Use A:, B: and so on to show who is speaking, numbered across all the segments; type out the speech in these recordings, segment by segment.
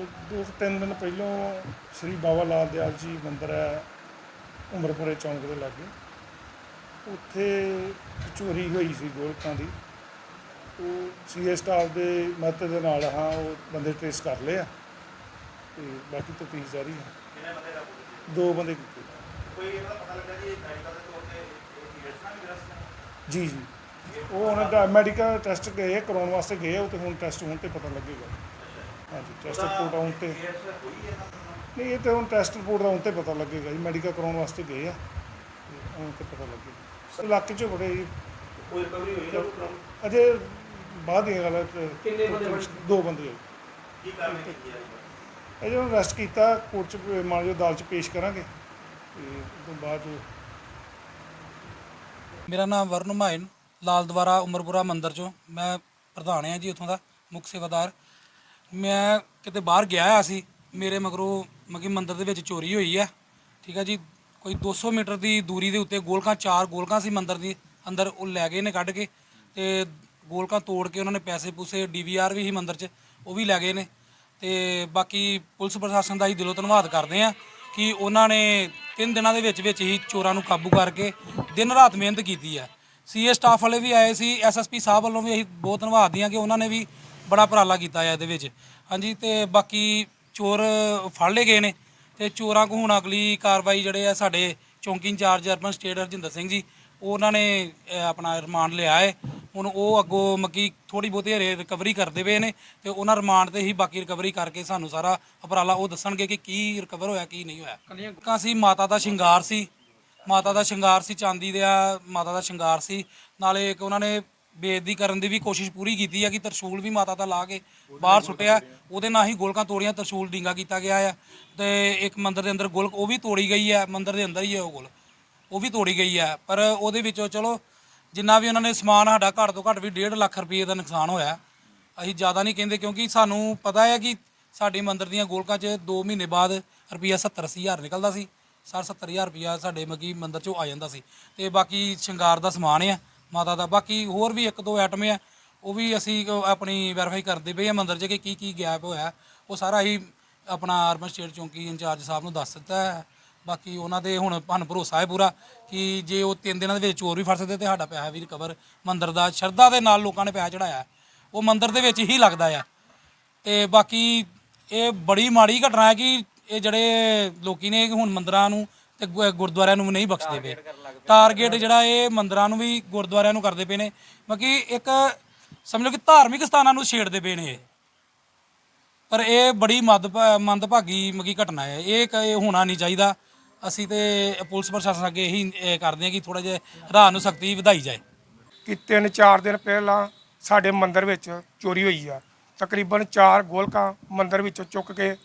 A: ਤੇ ਦੋ ਤਿੰਨ ਦਿਨ ਪਹਿਲਾਂ ਸ੍ਰੀ ਬਾਬਾ ਲਾਲ ਦਿਆਲ ਜੀ ਮੰਦਿਰ ਹੈ ਉਮਰਪੁਰੇ ਚੌਂਕ ਦੇ ਲਾਗੇ। ਉੱਥੇ ਚੋਰੀ ਹੋਈ ਸੀ ਗੋਲਕਾਂ ਦੀ। ਉਹ ਸੀਏ ਸਟਾਫ ਦੇ ਮਦਦ ਦੇ ਨਾਲ ਹਾਂ ਉਹ ਬੰਦੇ ਟ੍ਰੇਸ ਕਰ ਲਏ ਆ ਤੇ ਬਾਕੀ ਤਫਤੀਸ਼ ਜਾਰੀ ਹੈ
B: ਕਿੰਨੇ ਬੰਦੇ ਦਾ
A: ਬੰਦੇ ਕੀਤੇ
B: ਕੋਈ ਇਹਦਾ ਪਤਾ ਲੱਗਾ ਜੀ ਮੈਡੀਕਲ ਦੇ ਤੌਰ ਤੇ ਇਹ ਸੀਰੀਅਸ ਨਾ ਗ੍ਰਸਤ
A: ਜੀ ਜੀ। ਉਹ ਉਹਨਾਂ ਦਾ ਮੈਡੀਕਲ ਟੈਸਟ ਗਏ ਕਰਾਉਣ ਵਾਸਤੇ ਗਏ ਉਹ ਤੇ ਹੁਣ ਟੈਸਟ ਹੋਣ ਤੇ ਪਤਾ ਲੱਗੇਗਾ। ਹਾਂਜੀ ਟੈਸਟ ਰਿਪੋਰਟ ਆਉਣ ਤੇ। ਨਹੀਂ ਇਹ ਤੇ ਹੁਣ ਟੈਸਟ ਰਿਪੋਰਟ ਆਉਣ ਤੇ ਪਤਾ ਲੱਗੇਗਾ ਜੀ ਮੈਡੀਕਲ ਕਰਾਉਣ ਵਾਸਤੇ ਗਏ ਆ। ਤੇ ਆਉਣ ਤੇ ਪਤਾ ਲੱਗੇਗਾ। ਇਲਾਕੇ 'ਚ ਬੜੇ ਜੀ,
B: ਕੋਈ ਰਿਕਵਰੀ ਹੋਈ ਨਾ
A: ਅਜੇ ਬਾਅਦ ਦੀਆਂ ਗੱਲਾਂ
C: ਕਿੰਨੇ ਬੰਦੇ ਬਣੇ?
A: ਦੋ ਬੰਦੇ ਹੋਏ
B: ਕੀ ਹੈ?
A: ਇਹ ਜਿਹਨੂੰ ਅਰੈਸਟ ਕੀਤਾ ਕੋਰਟ 'ਚ ਮਾਨ ਜੋ ਅਦਾਲਤ 'ਚ ਪੇਸ਼ ਕਰਾਂਗੇ। ਤੇ ਉਸ ਤੋਂ ਬਾਅਦ
D: ਮੇਰਾ ਨਾਮ ਵਰਨ ਹੁਮਾਇਨ ਲਾਲ ਦਵਾਰਾ ਉਮਰਪੁਰਾ ਮੰਦਿਰ ਚੋਂ। ਮੈਂ ਪ੍ਰਧਾਨ ਹਾਂ ਜੀ ਉੱਥੋਂ ਦਾ ਮੁੱਖ ਸੇਵਾਦਾਰ। ਮੈਂ ਕਿਤੇ ਬਾਹਰ ਗਿਆ ਆ ਸੀ, ਮੇਰੇ ਮਗਰੋਂ ਮਗੀ ਮੰਦਰ ਦੇ ਵਿੱਚ ਚੋਰੀ ਹੋਈ ਆ। ਠੀਕ ਆ ਜੀ, ਕੋਈ 200 ਮੀਟਰ ਦੀ ਦੂਰੀ ਦੇ ਉੱਤੇ ਗੋਲਕਾਂ, ਚਾਰ ਗੋਲਕਾਂ ਸੀ ਮੰਦਰ ਦੀ, ਅੰਦਰ ਉਹ ਲੈ ਗਏ ਨੇ ਕੱਢ ਕੇ ਤੇ ਗੋਲਕਾਂ ਤੋੜ ਕੇ ਉਹਨਾਂ ਨੇ ਪੈਸੇ ਪੂਸੇ ਡੀਵੀਆਰ ਵੀ ਸੀ ਮੰਦਰ 'ਚ, ਉਹ ਵੀ ਲੈ ਗਏ ਨੇ। ਤੇ ਬਾਕੀ ਪੁਲਿਸ ਪ੍ਰਸ਼ਾਸਨ ਦਾ ਹੀ ਦਿਲੋਂ ਧੰਨਵਾਦ ਕਰਦੇ ਆ ਕਿ ਉਹਨਾਂ ਨੇ ਤਿੰਨ ਦਿਨਾਂ ਦੇ ਵਿੱਚ ਵਿੱਚ ਹੀ ਚੋਰਾਂ ਨੂੰ ਕਾਬੂ ਕਰਕੇ ਦਿਨ ਰਾਤ ਮਿਹਨਤ ਕੀਤੀ ਆ। ਸੀਏ ਸਟਾਫ ਵਾਲੇ ਵੀ ਆਏ ਸੀ ਐਸਐਸਪੀ ਸਾਹਿਬ ਵੱਲੋਂ ਵੀ ਅਸੀਂ ਬਹੁਤ ਧੰਨਵਾਦ ਦੀਆਂ ਕਿ ਉਹਨਾਂ ਨੇ ਵੀ ਬੜਾ ਉਪਰਾਲਾ ਕੀਤਾ ਹੈ ਇਹਦੇ ਵਿੱਚ। ਹਾਂਜੀ ਤੇ ਬਾਕੀ ਚੋਰ ਫੜ ਲਏ ਗਏ ਨੇ ਤੇ ਚੋਰਾਂ ਕੋ ਹੁਣ ਅਗਲੀ ਕਾਰਵਾਈ ਜਿਹੜੇ ਆ ਸਾਡੇ ਚੌਂਕੀ incharge urban estate Harjinder Singh ji ਉਹਨਾਂ ਨੇ ਅਹ, ਆਪਣਾ ਰਿਮਾਂਡ ਲਿਆ ਹੈ। ਹੁਣ ਉਹ ਅੱਗੋਂ ਮੱਕੀ ਥੋੜੀ ਬਹੁਤੀ ਹਰੇ ਰਿਕਵਰੀ ਕਰਦੇ ਪਏ ਨੇ ਤੇ ਉਹਨਾਂ ਰਿਮਾਂਡ ਤੇ ਹੀ ਬਾਕੀ ਰਿਕਵਰੀ ਕਰਕੇ ਸਾਨੂੰ ਸਾਰਾ ਉਪਰਾਲਾ ਉਹ ਦੱਸਣਗੇ ਕਿ ਕੀ ਰਿਕਵਰ ਹੋਇਆ ਕੀ ਨਹੀਂ ਹੋਇਆ। ਕੱਲੀਆਂ ਸੀ ਮਾਤਾ ਦਾ ਸ਼ਿੰਗਾਰ ਸੀ। ਮਾਤਾ ਦਾ ਸ਼ਿੰਗਾਰ ਸੀ ਚਾਂਦੀ ਦਾ ਮਾਤਾ ਦਾ ਸ਼ਿੰਗਾਰ ਸੀ। ਨਾਲੇ ਇੱਕ ਉਹਨਾਂ ਨੇ ਬੇਇੱਜ਼ਤੀ ਕਰਨ ਦੀ ਵੀ ਕੋਸ਼ਿਸ਼ ਪੂਰੀ ਕੀਤੀ ਹੈ ਕਿ ਤਰਸ਼ੂਲ ਵੀ ਮਾਤਾ ਦਾ ਲਾ ਕੇ ਬਾਹਰ ਸੁੱਟਿਆ। ਉਹਦੇ ਨਾਲ ਹੀ ਗੋਲਕਾਂ ਤੋੜੀਆਂ, ਤਰਸ਼ੂਲ ਡਿੰਗਾ ਕੀਤਾ ਗਿਆ ਆ। ਤੇ ਇੱਕ ਮੰਦਿਰ ਦੇ ਅੰਦਰ ਗੋਲਕ, ਉਹ ਵੀ ਤੋੜੀ ਗਈ ਹੈ ਮੰਦਿਰ ਦੇ ਅੰਦਰ ਹੀ ਹੈ ਉਹ ਗੋਲ ਉਹ ਵੀ ਤੋੜੀ ਗਈ ਹੈ ਪਰ ਉਹਦੇ ਵਿੱਚੋਂ ਚਲੋ, ਜਿੰਨਾ ਵੀ ਉਹਨਾਂ ਨੇ ਸਮਾਨ ਸਾਡਾ ਘੱਟ ਤੋਂ ਘੱਟ ਵੀ 1.5 ਲੱਖ ਰੁਪਏ ਦਾ ਨੁਕਸਾਨ ਹੋਇਆ। ਅਸੀਂ ਜ਼ਿਆਦਾ ਨਹੀਂ ਕਹਿੰਦੇ ਕਿਉਂਕਿ ਸਾਨੂੰ ਪਤਾ ਹੈ ਕਿ ਸਾਡੇ ਮੰਦਿਰ ਦੀਆਂ ਗੋਲਕਾਂ 'ਚ 2 ਮਹੀਨੇ ਬਾਅਦ ਰੁਪਈਆ 70 ਅੱਸੀ ਹਜ਼ਾਰ ਨਿਕਲਦਾ ਸੀ। 60 70000 ਰੁਪਈਆ ਸਾਡੇ ਮਗੀ ਮੰਦਿਰ 'ਚੋਂ ਆ ਜਾਂਦਾ ਸੀ। ਤੇ ਬਾਕੀ ਸ਼ਿੰਗਾਰ ਦਾ ਸਮਾਨ ਆ। ਮਾਤਾ ਦਾ। ਬਾਕੀ ਹੋਰ ਵੀ ਇੱਕ ਦੋ ਆਈਟਮ ਆ, ਉਹ ਵੀ ਅਸੀਂ ਕ- ਆਪਣੀ ਵੈਰੀਫਾਈ ਕਰਦੇ ਪਏ ਆ ਮੰਦਿਰ 'ਚ ਕਿ ਕੀ ਕੀ ਗੈਪ ਹੋਇਆ। ਉਹ ਸਾਰਾ ਹੀ ਆਪਣਾ ਅਰਬਨ ਸਟੇਟ ਚੌਂਕੀ ਇੰਚਾਰਜ ਸਾਹਿਬ ਨੂੰ ਦੱਸ ਦਿੱਤਾ ਹੈ। ਬਾਕੀ ਉਹਨਾਂ ਦੇ ਹੁਣ ਸਾਨੂੰ ਭਰੋਸਾ ਹੈ ਪੂਰਾ ਕਿ ਜੇ ਉਹ ਤਿੰਨ ਦਿਨਾਂ ਦੇ ਵਿੱਚ ਚੋਰ ਵੀ ਫੜ ਸਕਦੇ ਤੇ ਸਾਡਾ ਪੈਸਾ ਵੀ ਰਿਕਵਰ ਮੰਦਰ ਦਾ ਸ਼ਰਧਾ ਦੇ ਨਾਲ ਲੋਕਾਂ ਨੇ ਪੈਸਾ ਚੜਾਇਆ ਉਹ ਮੰਦਰ ਦੇ ਵਿੱਚ ਹੀ ਲੱਗਦਾ ਆ। ਤੇ ਬਾਕੀ ਇਹ ਬੜੀ ਮਾੜੀ ਘਟਨਾ ਹੈ ਕਿ ਇਹ ਜਿਹੜੇ ਲੋਕੀ ਨੇ ਹੁਣ ਮੰਦਰਾਂ ਨੂੰ ਤੇ ਗੁ- ਗੁਰਦੁਆਰਿਆਂ ਨੂੰ ਵੀ ਨਹੀਂ ਬਖਸ਼ਦੇ ਪਏ। ਟਾਰਗੇਟ ਜਿਹੜਾ ਇਹ ਮੰਦਰਾਂ ਨੂੰ ਵੀ ਗੁਰਦੁਆਰਿਆਂ ਨੂੰ ਕਰਦੇ ਪਏ ਨੇ। ਬਾਕੀ ਇੱਕ ਸਮਝ ਲਓ ਕਿ ਧਾਰਮਿਕ ਸਥਾਨਾਂ ਨੂੰ ਛੇੜਦੇ ਪਏ ਨੇ ਇਹ। ਪਰ ਇਹ ਬੜੀ ਮਦ ਮੰਦਭਾਗੀ ਮਗੀ ਘਟਨਾ ਹੈ। ਇਹ ਕ- ਇਹ ਹੋਣਾ ਨਹੀਂ ਚਾਹੀਦਾ। ਅਸੀਂ ਤੇ ਪੁਲਿਸ ਪ੍ਰਸ਼ਾਸਨ ਅੱਗੇ ਇਹੀ, ਇਹ ਕਰਦੇ ਹਾਂ ਕਿ ਥੋੜਾ ਜਿਹਾ ਰਾਹ ਨੂੰ ਸਖਤੀ ਵਧਾਈ ਜਾਏ।
C: ਕਿ ਤਿੰਨ ਚਾਰ ਦਿਨ ਪਹਿਲਾਂ ਸਾਡੇ ਮੰਦਿਰ ਵਿੱਚ ਚੋਰੀ ਹੋਈ ਆ। ਤਕਰੀਬਨ ਚਾਰ ਗੋਲਕਾਂ ਮੰਦਿਰ ਵਿੱਚੋਂ ਚੁੱਕ ਕੇ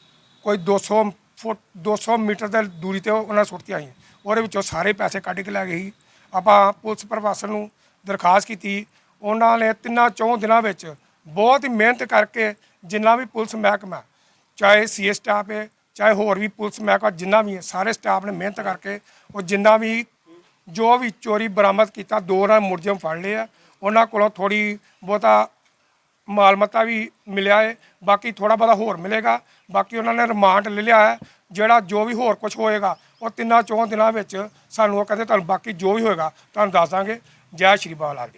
C: ਕੋਈ 200 ਫੁੱਟ 200 ਮੀਟਰ ਦੀ ਦੂਰੀ ਤੇ ਉਹਨਾਂ ਸੁੱਟਤੀਆਂ ਆਈਆਂ। ਉਹਦੇ ਵਿੱਚੋਂ ਸਾਰੇ ਪੈਸੇ ਕੱਢ ਕੇ ਲੈ ਗਏ ਸੀ। ਆਪਾਂ ਪੁਲਿਸ ਪ੍ਰਸ਼ਾਸਨ ਨੂੰ ਦਰਖਾਸਤ ਕੀਤੀ। ਉਹਨਾਂ ਨੇ ਤਿੰਨਾਂ ਚੌਂ ਦਿਨਾਂ ਵਿੱਚ ਬਹੁਤ ਹੀ ਮਿਹਨਤ ਕਰਕੇ ਜਿੰਨਾ ਵੀ ਪੁਲਿਸ ਮਹਿਕਮਾ, ਚਾਹੇ ਸੀਏ ਸਟਾਫ ਹੈ, ਚਾਹੇ ਹੋਰ ਵੀ ਪੁਲਿਸ ਮਹਿਕਮਾ ਜਿੰਨਾ ਵੀ ਹੈ, ਸਾਰੇ ਸਟਾਫ ਨੇ ਮਿਹਨਤ ਕਰਕੇ ਉਹ ਜਿੰਨਾ ਵੀ ਜੋ ਵੀ ਚੋਰੀ ਬਰਾਮਦ ਕੀਤਾ, ਦੋ ਨਾਲ ਮੁਰਜਮ ਫੜ ਲਏ ਆ। ਉਹਨਾਂ ਕੋਲੋਂ ਥੋੜੀ ਬਹੁਤਾ ਮਾਲ ਮਤਾ ਵੀ ਮਿਲਿਆ ਹੈ ਬਾਕੀ ਥੋੜਾ ਬਹੁਤਾ ਹੋਰ ਮਿਲੇਗਾ। ਬਾਕੀ ਉਹਨਾਂ ਨੇ ਰਿਮਾਂਡ ਲੈ ਲਿਆ ਹੈ, ਜਿਹੜਾ ਜੋ ਵੀ ਹੋਰ ਕੁਝ ਹੋਏਗਾ, ਉਹ ਤਿੰਨਾਂ ਚੌਂ ਦਿਨਾਂ ਵਿੱਚ ਸਾਨੂੰ ਉਹ ਕਹਿੰਦੇ ਤੁਹਾਨੂੰ ਬਾਕੀ ਜੋ ਵੀ ਹੋਏਗਾ, ਤੁਹਾਨੂੰ ਦੱਸ ਦਾਂਗੇ। ਜੈ ਸ਼੍ਰੀ ਬਾਲ ਜੀ।